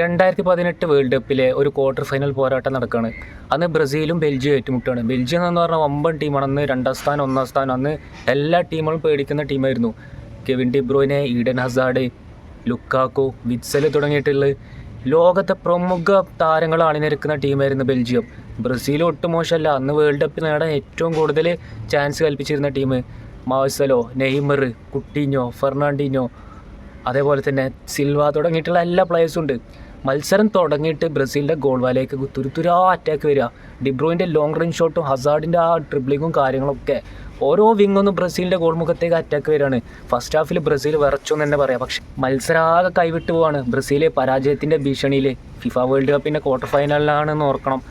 രണ്ടായിരത്തി പതിനെട്ട് വേൾഡ് കപ്പിലെ ഒരു ക്വാർട്ടർ ഫൈനൽ പോരാട്ടം നടക്കുകയാണ്. അന്ന് ബ്രസീലും ബെൽജിയം ഏറ്റുമുട്ടുകയാണ്. ബെൽജിയം എന്ന് പറഞ്ഞാൽ വമ്പൻ ടീമാണ് അന്ന് രണ്ടാം സ്ഥാനം ഒന്നാം സ്ഥാനം. അന്ന് എല്ലാ ടീമുകളും പേടിക്കുന്ന ടീമായിരുന്നു. Kevin De Bruyne Eden Hazard Lukaku Witsel തുടങ്ങിയിട്ടുള്ള ലോകത്തെ പ്രമുഖ താരങ്ങൾ അണിനിരക്കുന്ന ടീമായിരുന്നു ബെൽജിയം. ബ്രസീൽ ഒട്ടും മോശമല്ല. അന്ന് വേൾഡ് കപ്പിൽ നേടാൻ ഏറ്റവും കൂടുതൽ chance കൽപ്പിച്ചിരുന്ന team Marcelo Neymar Coutinho Fernandinho അതേപോലെ തന്നെ സിൽവ തുടങ്ങിയിട്ടുള്ള എല്ലാ പ്ലേയേഴ്സും ഉണ്ട്. മത്സരം തുടങ്ങിയിട്ട് ബ്രസീലിന്റെ ഗോൾ വാലേക്ക് തുരുതുരാ അറ്റാക്ക് വരിക. ഡിബ്രോയിന്റെ ലോങ് റേഞ്ച് ഷോട്ടും ഹസാർഡിന്റെ ആ ട്രിബ്ലിങ്ങും കാര്യങ്ങളൊക്കെ ഓരോ വിങ്ങൊന്നും ബ്രസീലിന്റെ ഗോൾ മുഖത്തേക്ക് അറ്റാക്ക് വരികയാണ്. ഫസ്റ്റ് ഹാഫിൽ ബ്രസീൽ വിറച്ചു എന്ന് തന്നെ പറയാം. പക്ഷേ മത്സരാകെ കൈവിട്ട് പോവാണ് ബ്രസീലെ പരാജയത്തിന്റെ ഭീഷണിയിൽ ഫിഫ വേൾഡ് കപ്പിന്റെ ക്വാർട്ടർ ഫൈനലിലാണെന്ന് ഓർക്കണം.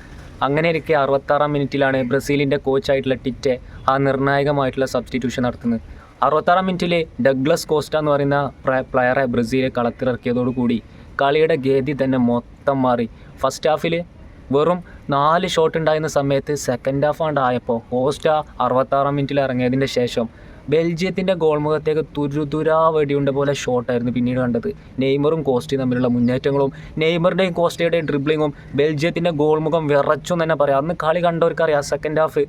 അങ്ങനെ ഇരിക്കെ അറുപത്താറാം മിനിറ്റിലാണ് ബ്രസീലിന്റെ കോച്ചായിട്ടുള്ള ടിറ്റെ ആ നിർണായകമായിട്ടുള്ള സബ്സ്റ്റിറ്റ്യൂഷൻ നടത്തുന്നത്. അറുപത്താറാം മിനിറ്റിൽ ഡഗ്ലസ് കോസ്റ്റ എന്ന് പറയുന്ന പ്ലെയറെ ബ്രസീലെ കളത്തിലിറക്കിയതോടുകൂടി കളിയുടെ ഗതി തന്നെ മൊത്തം മാറി. ഫസ്റ്റ് ഹാഫിൽ വെറും നാല് ഷോട്ട് ഉണ്ടായിരുന്ന സമയത്ത് സെക്കൻഡ് ഹാഫ് ആയപ്പോൾ ഹോസ്റ്റ അറുപത്താറാം മിനിറ്റിൽ ഇറങ്ങിയതിന്റെ ശേഷം ബെൽജിയത്തിന്റെ ഗോൾമുഖത്തേക്ക് തുരുതുരാ വെടിയുണ്ട പോലെ ഷോട്ടായിരുന്നു പിന്നീട് കണ്ടത്. നെയ്മറും കോസ്റ്റയും തമ്മിലുള്ള മുന്നേറ്റങ്ങളും നെയ്മറുടെയും കോസ്റ്റിയുടെയും ഡ്രിബ്ലിങ്ങും ബെൽജിയത്തിന്റെ ഗോൾമുഖം വിറച്ചു എന്ന് തന്നെ പറയാം. അന്ന് കളി കണ്ടവർക്കറിയാം സെക്കൻഡ് ഹാഫ്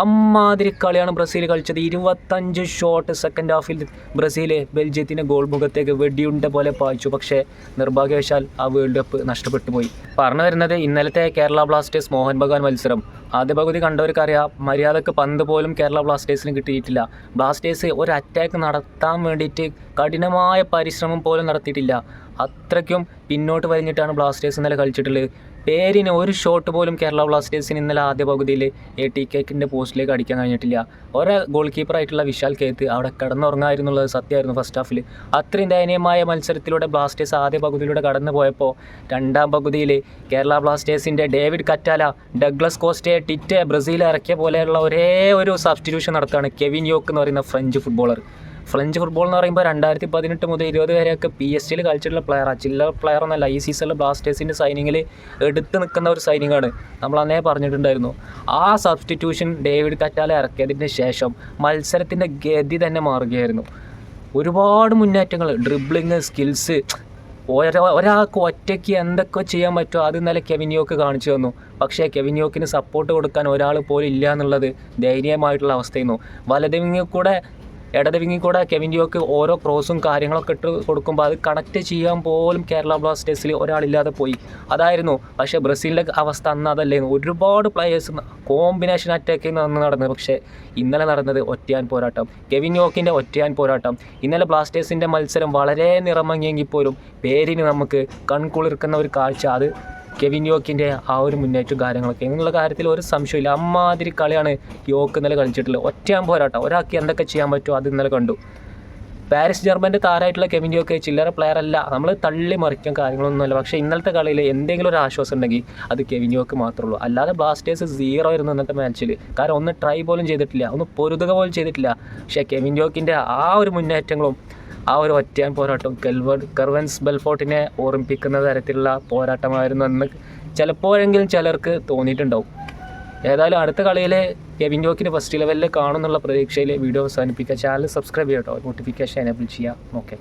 അമ്മാതിരി കളിയാണ് ബ്രസീൽ കളിച്ചത്. ഇരുപത്തഞ്ച് ഷോട്ട് സെക്കൻഡ് ഹാഫിൽ ബ്രസീൽ ബെൽജിയത്തിന്റെ ഗോൾ മുഖത്തേക്ക് വെടിയുണ്ട പോലെ പായിച്ചു. പക്ഷേ നിർഭാഗ്യവശാൽ ആ വേൾഡ് കപ്പ് നഷ്ടപ്പെട്ടു പോയി. പറഞ്ഞു വരുന്നത് ഇന്നലത്തെ കേരള ബ്ലാസ്റ്റേഴ്സ് മോഹൻ ബഗാൻ മത്സരം. ആദ്യ പകുതി കണ്ടവർക്കറിയാം മര്യാദയ്ക്ക് പന്ത് പോലും കേരള ബ്ലാസ്റ്റേഴ്സിന് കിട്ടിയിട്ടില്ല. ബ്ലാസ്റ്റേഴ്സ് ഒരു അറ്റാക്ക് നടത്താൻ വേണ്ടിയിട്ട് കഠിനമായ പരിശ്രമം പോലും നടത്തിയിട്ടില്ല. അത്രയ്ക്കും പിന്നോട്ട് വലിഞ്ഞിട്ടാണ് ബ്ലാസ്റ്റേഴ്സ് ഇന്നലെ കളിച്ചിട്ടുള്ളത്. പേരിന് ഒരു ഷോട്ട് പോലും കേരള ബ്ലാസ്റ്റേഴ്സിന് ഇന്നലെ ആദ്യ പകുതിയിൽ എ ടി കേക്കിന്റെ പോസ്റ്റിലേക്ക് അടിക്കാൻ കഴിഞ്ഞിട്ടില്ല. ഒരേ ഗോൾ കീപ്പറായിട്ടുള്ള വിശാൽ കേത്ത് അവിടെ കിടന്നുറങ്ങായിരുന്നുള്ളത് സത്യമായിരുന്നു ഫസ്റ്റ് ഹാഫിൽ അത്രയും ദയനീയമായ മത്സരത്തിലൂടെ ബ്ലാസ്റ്റേഴ്സ് ആദ്യ പകുതിയിലൂടെ കടന്നു പോയപ്പോൾ രണ്ടാം പകുതിയിൽ കേരള ബ്ലാസ്റ്റേഴ്സിന്റെ David Catala Douglas Costa Tite Brazil ഇറക്കിയ പോലെയുള്ള ഒരേ ഒരു സബ്സ്റ്റിറ്റ്യൂഷൻ നടത്തുകയാണ് കെവിൻ യോക്ക് എന്ന് പറയുന്ന ഫ്രഞ്ച് ഫുട്ബോളർ ഫ്രഞ്ച് ഫുട്ബോൾ എന്ന് പറയുമ്പോൾ രണ്ടായിരത്തി പതിനെട്ട് മുതൽ ഇരുപത് വരെയൊക്കെ പി എസ് സിയിൽ കളിച്ചിട്ടുള്ള പ്ലെയറാണ് ചില്ലർ പ്ലെയർ എന്നല്ല ഈ സീസണിൽ ബ്ലാസ്റ്റേഴ്സിന്റെ സൈനിങ്ങിൽ എടുത്ത് നിൽക്കുന്ന ഒരു സൈനിങ്ങാണ് നമ്മൾ അന്നേ പറഞ്ഞിട്ടുണ്ടായിരുന്നു. ആ സബ്സ്റ്റിറ്റ്യൂഷൻ ഡേവിഡ് കറ്റാല ഇറക്കിയതിന് ശേഷം മത്സരത്തിന്റെ ഗതി തന്നെ മാറുകയായിരുന്നു. ഒരുപാട് മുന്നേറ്റങ്ങൾ ഡ്രിബ്ലിങ് സ്കിൽസ് ഒരാ ഒരാൾക്ക് ഒറ്റയ്ക്ക് എന്തൊക്കെ ചെയ്യാൻ പറ്റുമോ അത് ഇന്നലെ കെവിനിയോക്ക് കാണിച്ചു തന്നു. പക്ഷേ കെവിനിയോക്കിന് സപ്പോർട്ട് കൊടുക്കാൻ ഒരാൾ പോലും ഇല്ല എന്നുള്ളത് ദയനീയമായിട്ടുള്ള അവസ്ഥയായിരുന്നു. വലതിവിങ്ങിൽ കൂടെ ഇടത് വിങ്ങിൽ കൂടെ കെവിൻ ഡിയോക്ക് ഓരോ ക്രോസും കാര്യങ്ങളൊക്കെ ഇട്ട് കൊടുക്കുമ്പോൾ അത് കണക്ട് ചെയ്യാൻ പോലും കേരള ബ്ലാസ്റ്റേഴ്സിൽ ഒരാളില്ലാതെ പോയി. അതായിരുന്നു. പക്ഷേ ബ്രസീലിന്റെ അവസ്ഥ അന്ന് അതല്ലായിരുന്നു ഒരുപാട് പ്ലെയേഴ്സ് കോമ്പിനേഷൻ അറ്റാക്കിൽ അന്ന് നടന്നത്. പക്ഷേ ഇന്നലെ നടന്നത് ഒറ്റയാൻ പോരാട്ടം. കെവിൻ യോക്കിന്റെ ഒറ്റയാൻ പോരാട്ടം. ഇന്നലെ ബ്ലാസ്റ്റേഴ്സിന്റെ മത്സരം വളരെ നിറമങ്ങിയെങ്കിൽ പോലും പേരിന് നമുക്ക് കൺകുളിർക്കുന്ന ഒരു കാഴ്ച. അത് കെവിൻ യോക്കിന്റെ ആ ഒരു മുന്നേറ്റവും കാര്യങ്ങളൊക്കെ. എന്നുള്ള കാര്യത്തിൽ ഒരു സംശയമില്ല അമ്മാതിരി കളിയാണ് യോക്ക് ഇന്നലെ കളിച്ചിട്ടുള്ളത്. ഒറ്റയാൻ പോരാട്ടം. ഒരാൾക്ക് എന്തൊക്കെ ചെയ്യാൻ പറ്റുമോ അത് ഇന്നലെ കണ്ടു. പാരീസ് ജർമ്മന്റെ താരമായിട്ടുള്ള കെവിൻ യോക്ക് ചില്ലറ പ്ലെയർ അല്ല. നമ്മൾ തള്ളി മറിക്കും കാര്യങ്ങളൊന്നുമല്ല. പക്ഷേ ഇന്നലത്തെ കളിയിൽ എന്തെങ്കിലും ഒരു ആശ്വാസം ഉണ്ടെങ്കിൽ അത് കെവിൻ യോക്ക് മാത്രമേ ഉള്ളൂ. അല്ലാതെ ബ്ലാസ്റ്റേഴ്സ് സീറോ ആയിരുന്നു ഇന്നത്തെ മാച്ചിൽ കാരണം ഒന്ന് ട്രൈ പോലും ചെയ്തിട്ടില്ല. ഒന്ന് പൊരുതുക പോലും ചെയ്തിട്ടില്ല. പക്ഷേ കെവിൻ യോക്കിന്റെ ആ ഒരു മുന്നേറ്റങ്ങളും ആ ഒരു ഒറ്റയാൻ പോരാട്ടം കെൽവർ കെർവൻസ് ബെൽഫോർട്ടിനെ ഓർമ്മിപ്പിക്കുന്ന തരത്തിലുള്ള പോരാട്ടമായിരുന്നു എന്ന് ചിലപ്പോഴെങ്കിലും ചിലർക്ക് തോന്നിയിട്ടുണ്ടാവും. ഏതായാലും അടുത്ത കളിയിൽ കെവിൻ ജോക്കിന് ഫസ്റ്റ് ലെവലിൽ കാണുന്നുള്ള പ്രതീക്ഷയിൽ വീഡിയോ അവസാനിപ്പിക്കുക. ചാനൽ സബ്സ്ക്രൈബ് ചെയ്യട്ടോ. നോട്ടിഫിക്കേഷൻ എനേബിൾ ചെയ്യാം. ഓക്കെ